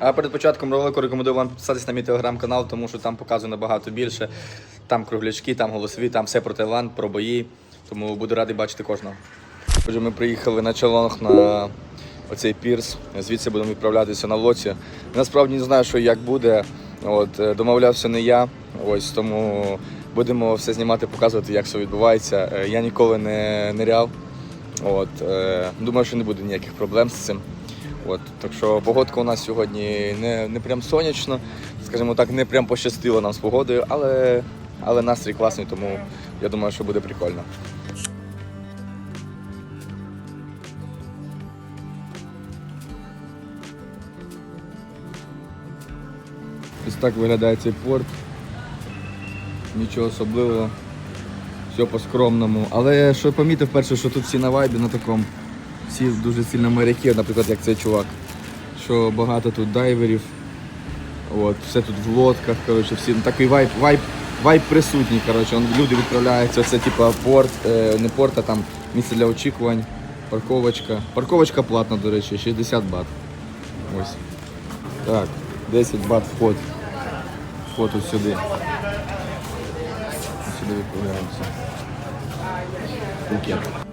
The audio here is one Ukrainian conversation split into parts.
А перед початком ролику рекомендую вам підписатись на мій телеграм-канал, тому що там показую набагато більше. Там круглячки, там голосові, там все про Таїланд, про бої. Тому буду радий бачити кожного. Отже, ми приїхали на Чалонг на оцей пірс. Звідси будемо відправлятися на лоці. Насправді не знаю, що як буде. От, е, домовлявся не я. Ось тому будемо все знімати, показувати, як все відбувається. Е, Я ніколи не ниряв. От, е, думаю, що не буде ніяких проблем з цим. От, так що погодка у нас сьогодні не, не прям сонячно, скажімо так, не прям пощастило нам з погодою, але, але настрій класний, тому я думаю, що буде прикольно. Ось так виглядає цей порт. Нічого особливого. Все по-скромному. Але що помітив перше, що тут всі на вайбі на такому. Всі дуже сильно моряки, наприклад, як цей чувак. Що багато тут дайверів. От, все тут в лодках, коротше, всі ну, такий вайб, вайб, вайб присутній. Коротше, люди відправляються, це типа порт, е, не порт, а там місце для очікувань, парковочка. Парковочка платна, до речі, 60 бат. Ось. Так, 10 бат вход. Вход ось сюди. Сюди відправляємося. Пукет.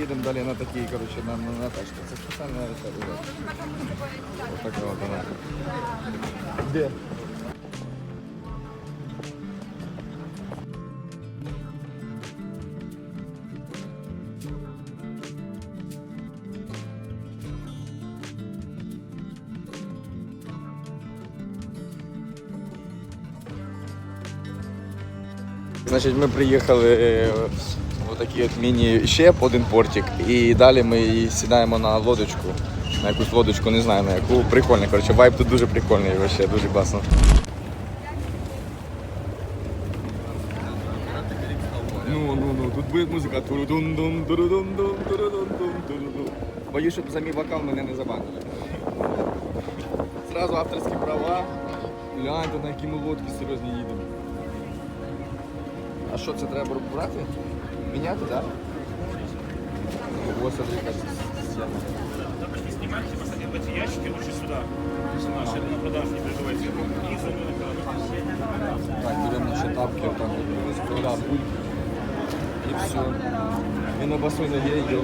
їдемо далі на такий, коротше, на, на, на тачку. Це спеціальна реча. Ось така от вона. Де? Значить, ми приїхали е, в такий от міні-щеп, один портик, і далі ми сідаємо на лодочку. На якусь лодочку, не знаю на яку. Прикольно, коротше, вайб тут дуже прикольний, вообще, дуже класно. Ну, ну, ну, тут буде музика. Боюсь, щоб за мій вокал мене не забанили. Зразу авторські права. Гляньте, на які ми лодки серйозні їдемо. А що це треба брати? Міняти, так? Ось смотри, яка схема. Только не снимайте, посадите в эти ящики лучше сюда. Наши на продаж не переживайте. И за Так, беремо наші тапки, там скоро бульки. І все. І на босой ноге йдемо.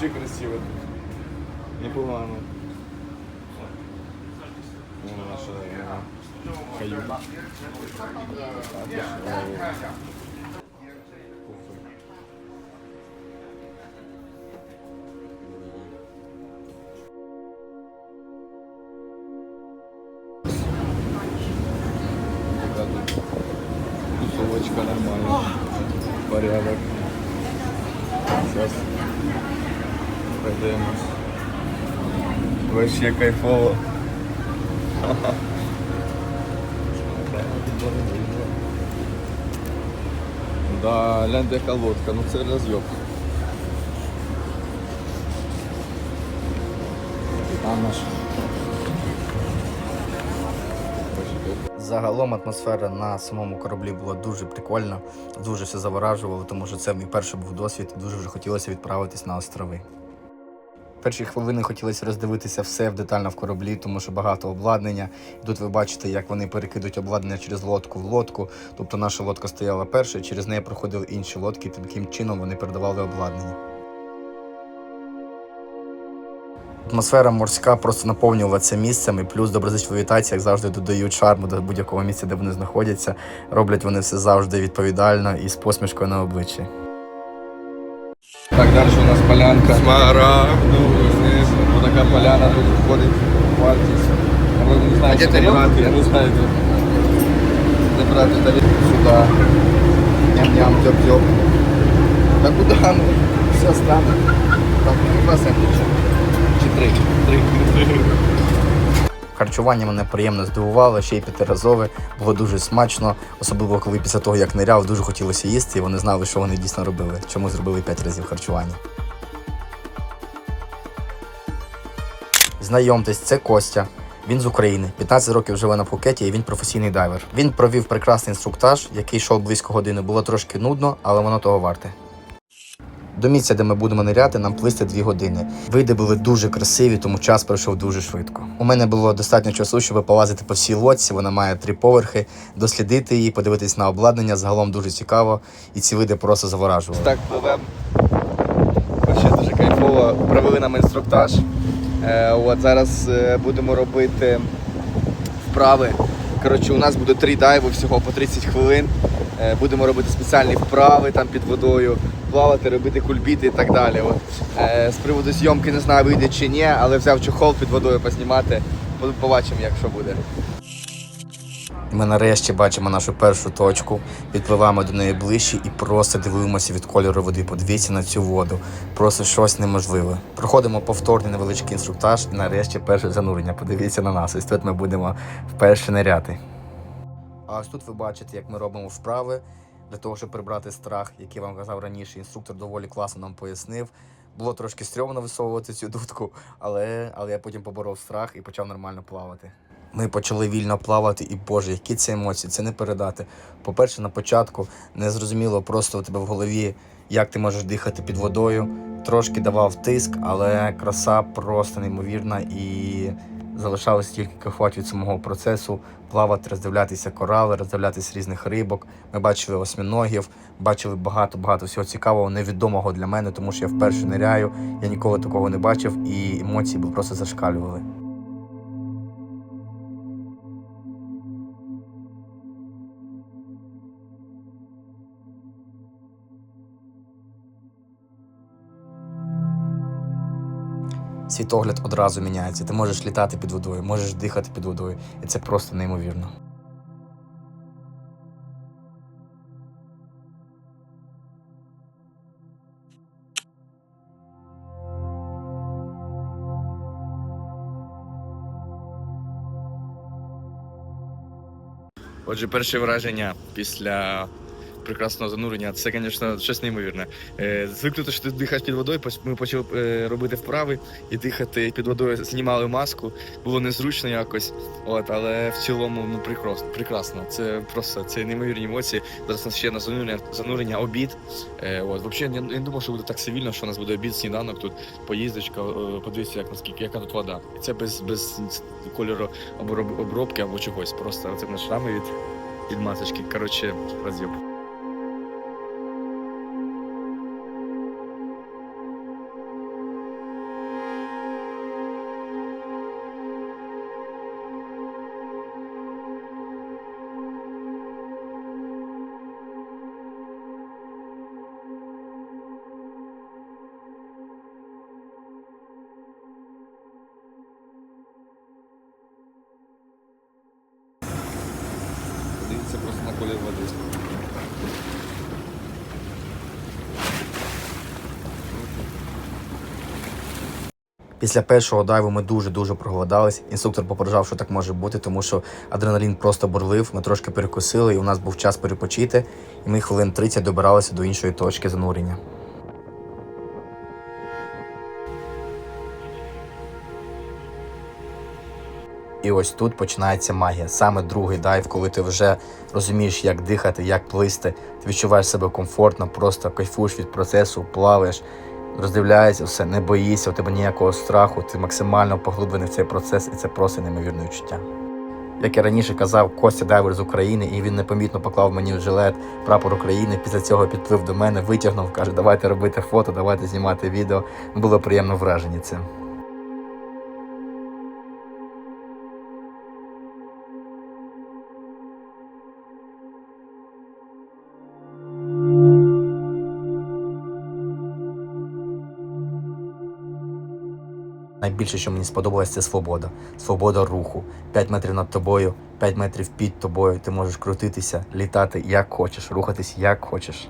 Вообще красиво. Непогано. Вон наша каюта. Тусовочка нормальная. Порядок. Сейчас пройдемось. Вообще кайфово. Да, гляньте яка лодка, ну це розйоб. Загалом атмосфера на самому кораблі була дуже прикольна, дуже все заворажувало, тому що це мій перший був досвід, дуже вже хотілося відправитись на острови. Перші хвилини хотілося роздивитися все в детально в кораблі, тому що багато обладнання. Тут ви бачите, як вони перекидують обладнання через лодку в лодку. Тобто наша лодка стояла перша, через неї проходили інші лодки, таким чином вони передавали обладнання. Атмосфера морська просто наповнювала це місцем, і плюс доброзичливі тайці, як завжди, додають шарму до будь-якого місця, де вони знаходяться. Роблять вони все завжди відповідально і з посмішкою на обличчі. Так, далі у нас полянка. Смарагду. вот така поляна тут входить в вартість. Ви не знаєте, де тарілки? я не знаю, де, брати сюди. Ням-ням, тьоп-тьоп. Та куди ну? Все стане. Так, ну два сендвіча. Чи три? Три. Харчування мене приємно здивувало, ще й п'ятиразове. Було дуже смачно, особливо коли після того, як ниряв, дуже хотілося їсти, і вони знали, що вони дійсно робили. Чому зробили п'ять разів харчування. Знайомтесь, це Костя. Він з України, 15 років живе на Пхукеті і він професійний дайвер. Він провів прекрасний інструктаж, який йшов близько години. Було трошки нудно, але воно того варте. До місця, де ми будемо ниряти, нам плисти дві години. Види були дуже красиві, тому час пройшов дуже швидко. У мене було достатньо часу, щоб полазити по всій лодці. Вона має три поверхи, дослідити її, подивитись на обладнання. Загалом дуже цікаво, і ці види просто заворажували. Так пливемо. Ще дуже кайфово. Провели нам інструктаж. Е, от зараз е, будемо робити вправи. Коротше, у нас буде три дайви всього по 30 хвилин. Е, будемо робити спеціальні вправи там під водою, плавати, робити кульбіти і так далі. От. Е, з приводу зйомки не знаю, вийде чи ні, але взяв чохол під водою познімати. Побачимо, як що буде. Ми нарешті бачимо нашу першу точку, підпливаємо до неї ближче і просто дивуємося від кольору води. Подивіться на цю воду. Просто щось неможливе. Проходимо повторний невеличкий інструктаж і нарешті перше занурення. Подивіться на нас. Ось тут ми будемо вперше ниряти. А ось тут ви бачите, як ми робимо вправи для того, щоб прибрати страх, який вам казав раніше. Інструктор доволі класно нам пояснив. Було трошки стрьомно висовувати цю дудку, але, але я потім поборов страх і почав нормально плавати. Ми почали вільно плавати, і Боже, які це емоції, це не передати. По-перше, на початку не зрозуміло просто у тебе в голові, як ти можеш дихати під водою. Трошки давав тиск, але краса просто неймовірна і залишалось тільки кахват від самого процесу, плавати, роздивлятися корали, роздивлятися різних рибок. Ми бачили осьминогів, бачили багато-багато всього цікавого, невідомого для мене, тому що я вперше ниряю, я ніколи такого не бачив, і емоції просто зашкалювали. Світогляд одразу міняється. Ти можеш літати під водою, можеш дихати під водою, і це просто неймовірно. Отже, перше враження після прекрасного занурення це, звісно, щось неймовірне. Е, Звикнути, що ти дихаєш під водою, ми почали е, робити вправи і дихати під водою, знімали маску. Було незручно якось. От, але в цілому ну прекрасно. Це просто це неймовірні емоції. Зараз у нас ще на занурення, занурення обід. Е, От, взагалі, я не думав, що буде так цивільно, що у нас буде обід, сніданок тут, поїздочка, подивіться, як наскільки яка тут вода. І це без, без кольору обробки або чогось. Просто це шрами від, від масочки. Коротше, роз'єб. Після першого дайву ми дуже-дуже проголодались. Інструктор попереджав, що так може бути, тому що адреналін просто бурлив. Ми трошки перекусили, і у нас був час перепочити. І ми хвилин 30 добиралися до іншої точки занурення. І ось тут починається магія. Саме другий дайв, коли ти вже розумієш, як дихати, як плисти, ти відчуваєш себе комфортно, просто кайфуєш від процесу, плаваєш, роздивляєшся все, не боїшся, у тебе ніякого страху, ти максимально поглиблений в цей процес, і це просто неймовірне відчуття. Як я раніше казав, Костя дайвер з України, і він непомітно поклав мені в жилет прапор України. Після цього підплив до мене, витягнув, каже, давайте робити фото, давайте знімати відео. Було приємно вражені цим. Найбільше, що мені сподобалось, це свобода. Свобода руху. 5 метрів над тобою, 5 метрів під тобою ти можеш крутитися, літати як хочеш, рухатись як хочеш.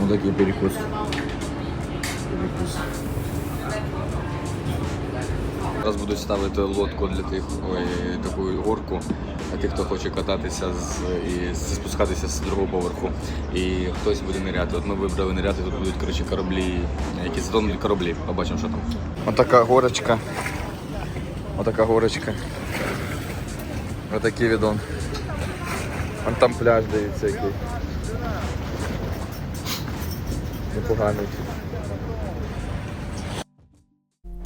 Ну такий перекус. Перекус. Зараз будуть ставити лодку для тих, ой, таку горку, для тих, хто хоче кататися з, і спускатися з другого поверху. І хтось буде ниряти. От ми вибрали ниряти, тут будуть коротше, кораблі, якісь затонуті кораблі. Побачимо, що там. Отака горочка. Отака горочка. Отакий відон. Вон там пляж, дивіться який. Непоганий.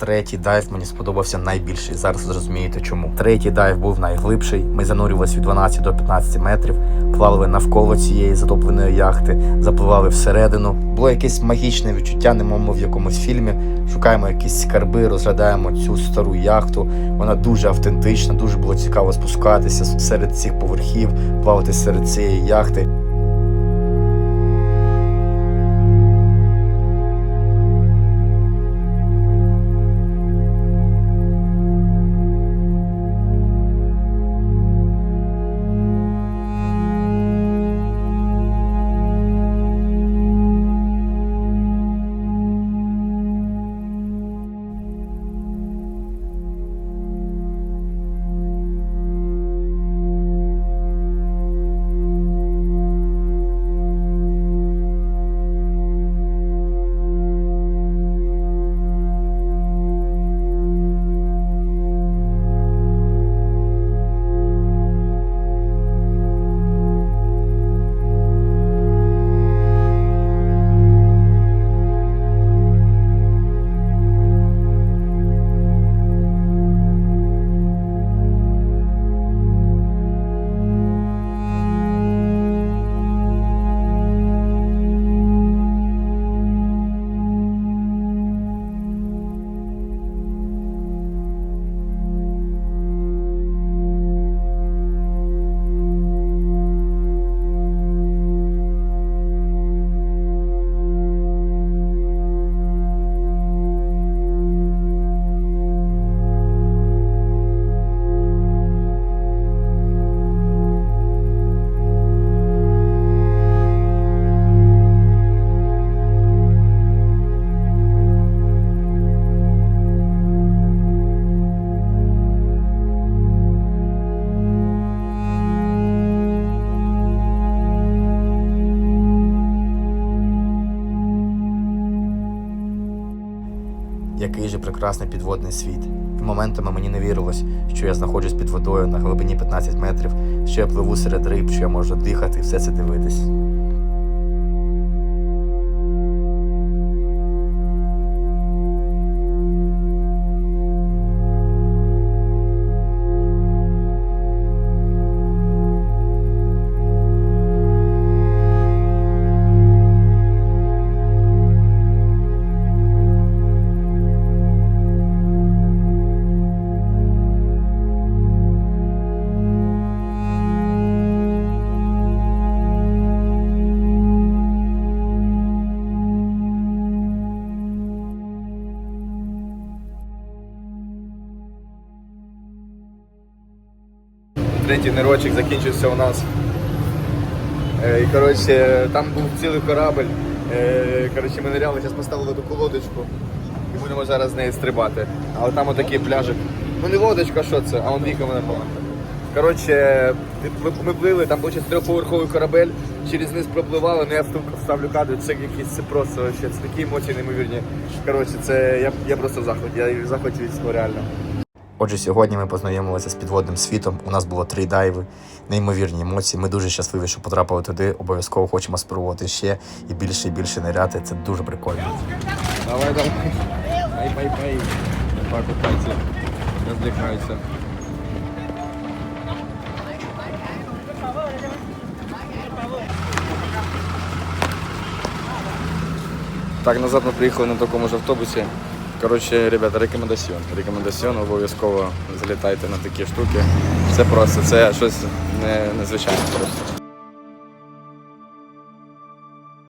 Третій дайв мені сподобався найбільше. Зараз зрозумієте чому. Третій дайв був найглибший. Ми занурювалися від 12 до 15 метрів, плавали навколо цієї затопленої яхти, запливали всередину. Було якесь магічне відчуття, немов в якомусь фільмі. Шукаємо якісь скарби, розглядаємо цю стару яхту. Вона дуже автентична, дуже було цікаво спускатися серед цих поверхів, плавати серед цієї яхти. Прекрасний підводний світ. І моментами мені не вірилось, що я знаходжусь під водою на глибині 15 метрів, що я пливу серед риб, що я можу дихати і все це дивитись. Третій нирочок закінчився у нас. Е, І коротше, там був цілий корабль. Е, Коротше, ми ниряли, зараз поставили таку лодочку і будемо зараз з неї стрибати. Але там отакий пляжик. Ну не лодочка, що це, а он віка мене помогла. Коротше, ми, плили, там був трьохповерховий корабель, через низ пропливали, ну я встав- вставлю кадр, це якісь це просто це такі емоції неймовірні. Коротше, це я, я просто в захваті, я в від цього реально. Отже, сьогодні ми познайомилися з підводним світом. У нас було три дайви, неймовірні емоції. Ми дуже щасливі, що потрапили туди. Обов'язково хочемо спробувати ще і більше і більше ниряти. Це дуже прикольно. Давай, давай. Пай. Так от пальці роздихаються. Так, назад ми приїхали на такому ж автобусі. Коротше, ребята, рекомендаціон. Рекомендаціон, обов'язково залітайте на такі штуки. Це просто це щось не, незвичайне просто.